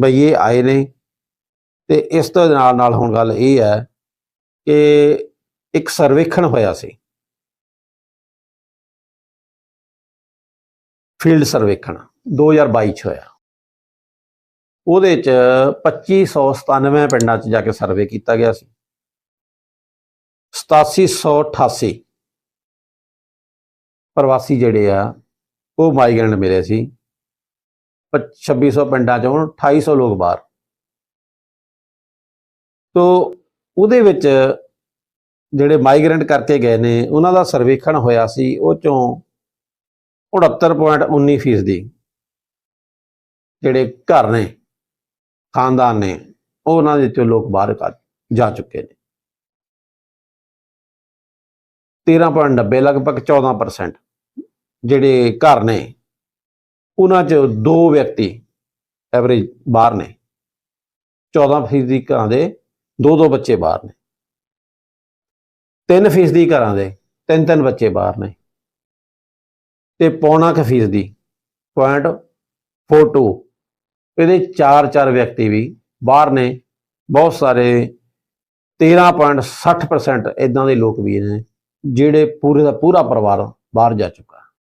ਬਈ ਇਹ ਆਏ ਨੇ। ਤੇ ਇਸ ਤੋਂ ਨਾਲ ਨਾਲ ਹੁਣ ਗੱਲ ਇਹ ਹੈ ਕਿ ਇੱਕ ਸਰਵੇਖਣ ਹੋਇਆ ਸੀ। ਫੀਲਡ ਸਰਵੇਖਣ 2022 ਚ ਹੋਇਆ। ਉਹਦੇ ਚ 2597 ਪਿੰਡਾਂ ਚ ਜਾ ਕੇ ਸਰਵੇ ਕੀਤਾ ਗਿਆ ਸੀ। 8788 ਪ੍ਰਵਾਸੀ ਜਿਹੜੇ ਆ, ਉਹ ਮਾਈਗ੍ਰੈਂਟ ਮਿਲੇ ਸੀ। 2600 ਪਿੰਡਾਂ ਚੋਂ 2800 ਲੋਕ ਬਾਹਰ। ਤੋ ਉਹਦੇ ਵਿੱਚ ਜਿਹੜੇ ਮਾਈਗ੍ਰੈਂਟ ਕਰਕੇ ਗਏ ਨੇ, ਉਹਨਾਂ ਦਾ ਸਰਵੇਖਣ ਹੋਇਆ ਸੀ, ਉਹ ਚੋਂ 69.19 ਫੀਸਦੀ ਜਿਹੜੇ ਘਰ ਨੇ, ਖਾਨਦਾਨ ਨੇ, ਉਹ ਉਹਨਾਂ ਦੇ 'ਚੋਂ ਲੋਕ ਬਾਹਰ ਜਾ ਚੁੱਕੇ ਨੇ। 13.90 ਲਗਭਗ 14% ਜਿਹੜੇ ਘਰ ਨੇ ਉਹਨਾਂ 'ਚ ਦੋ ਵਿਅਕਤੀ ਐਵਰੇਜ ਬਾਹਰ ਨੇ। 14 ਫੀਸਦੀ ਘਰਾਂ ਦੇ ਦੋ ਦੋ ਬੱਚੇ ਬਾਹਰ ਨੇ। 3 ਫੀਸਦੀ ਘਰਾਂ ਦੇ, ਤਿੰਨ ਤਿੰਨ ਬੱਚੇ ਬਾਹਰ ਨੇ। ਤੇ ਪੌਣਾ ਕੁ ਫੀਸਦੀ ਪੁਆਇੰਟ 42 ਇਹਦੇ ਚਾਰ ਚਾਰ ਵਿਅਕਤੀ ਵੀ ਬਾਹਰ ਨੇ। ਬਹੁਤ ਸਾਰੇ 13.60% ਇਦਾਂ ਦੇ ਲੋਕ ਵੀ ਨੇ, ਜਿਹੜੇ ਪੂਰੇ ਦਾ ਪੂਰਾ ਪਰਿਵਾਰ ਬਾਹਰ ਜਾ ਚੁੱਕਾ